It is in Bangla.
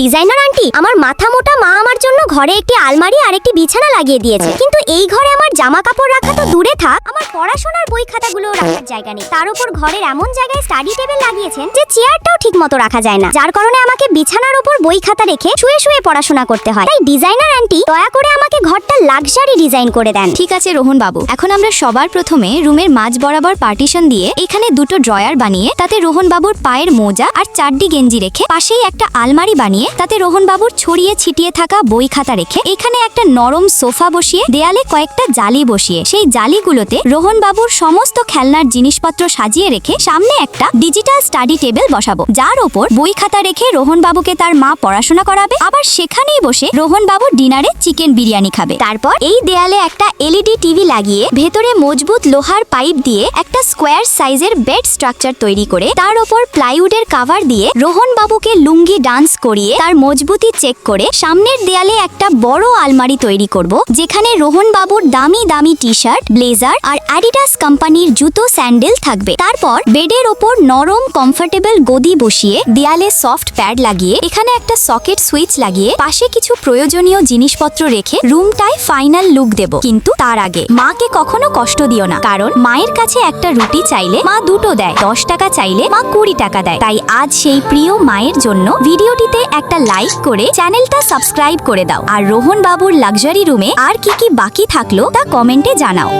ডিজাইনার আন্টি আমার মাথা মোটা মা আমার জন্য ঘরে একটি আলমারি আর একটি বিছানা লাগিয়ে দিয়েছে। কিন্তু এই ঘরে আমার জামা কাপড় রাখা তো দূরে থাক আমার পড়াশোনার বই খাতাগুলো রাখার জায়গা নেই। তার উপর ঘরের এমন জায়গায় স্টাডি টেবিল লাগিয়েছেন যে চেয়ারটাও ঠিক মতো রাখা যায় না। যার কারণে আমাকে বিছানার উপর বই খাতা রেখে শুয়ে শুয়ে পড়াশোনা করতে হয়। তাই ডিজাইনার আন্টি দয়া করে আমাকে ঘরটা লাক্সারি ডিজাইন করে দেন। ঠিক আছে রোহন বাবু। এখন আমরা সবার প্রথমে রুমের মাঝ বরাবর পার্টিশন দিয়ে এখানে দুটো ড্রয়ার বানিয়ে তাতে রোহন বাবুর পায়ের মোজা আর চারটি গেঞ্জি রেখে পাশেই একটা আলমারি বানিয়ে তাতে রোহন বাবুর ছড়িয়ে ছিটিয়ে থাকা বই খাতা রেখে এখানে একটা নরম সোফা বসিয়ে দেয়ালে কয়েকটা জালি বসিয়ে সেই জালিগুলোতে রোহন বাবুর সমস্ত খেলনার জিনিসপত্র সাজিয়ে রেখে সামনে একটা ডিজিটাল স্টাডি টেবিল বসাবো। যার ওপর বই খাতা রেখে রোহন বাবুকে তার মা পড়াশোনা করাবে। আবার সেখানেই বসে রোহন বাবু ডিনারে চিকেন বিরিয়ানি খাবে। তারপর এই দেয়ালে একটা এলইডি টিভি লাগিয়ে ভেতরে মজবুত লোহার পাইপ দিয়ে একটা স্কোয়ার সাইজের বেড স্ট্রাকচার তৈরি করে তার ওপর প্লাইউডের কাভার দিয়ে রোহন বাবুকে লুঙ্গি ডান্স করিয়ে তার মজবুতি চেক করে সামনের দেয়ালে একটা বড় আলমারি তৈরি করব, যেখানে রোহন বাবুর দামি দামি টি শার্ট ব্লেজার আর অ্যাডিডাস কোম্পানির জুতো স্যান্ডেল থাকবে। তারপর বেডের ওপর নরম, কমফোর্টেবল গদি বসিয়ে দেয়ালে সফট প্যাড লাগিয়ে, এখানে একটা সকেট সুইচ লাগিয়ে, পাশে কিছু প্রয়োজনীয় জিনিসপত্র রেখে রুমটায় ফাইনাল লুক দেব। কিন্তু তার আগে মাকে কখনো কষ্ট দিও না, কারণ মায়ের কাছে একটা রুটি চাইলে মা দুটো দেয়, দশ টাকা চাইলে মা কুড়ি টাকা দেয়। তাই আজ সেই প্রিয় মায়ের জন্য ভিডিওটিতে একটা লাইক করে চ্যানেলটা সাবস্ক্রাইব করে দাও। আর রোহন বাবুর লাক্সারি রুমে আর কি কি বাকি থাকল তা কমেন্টে জানাও।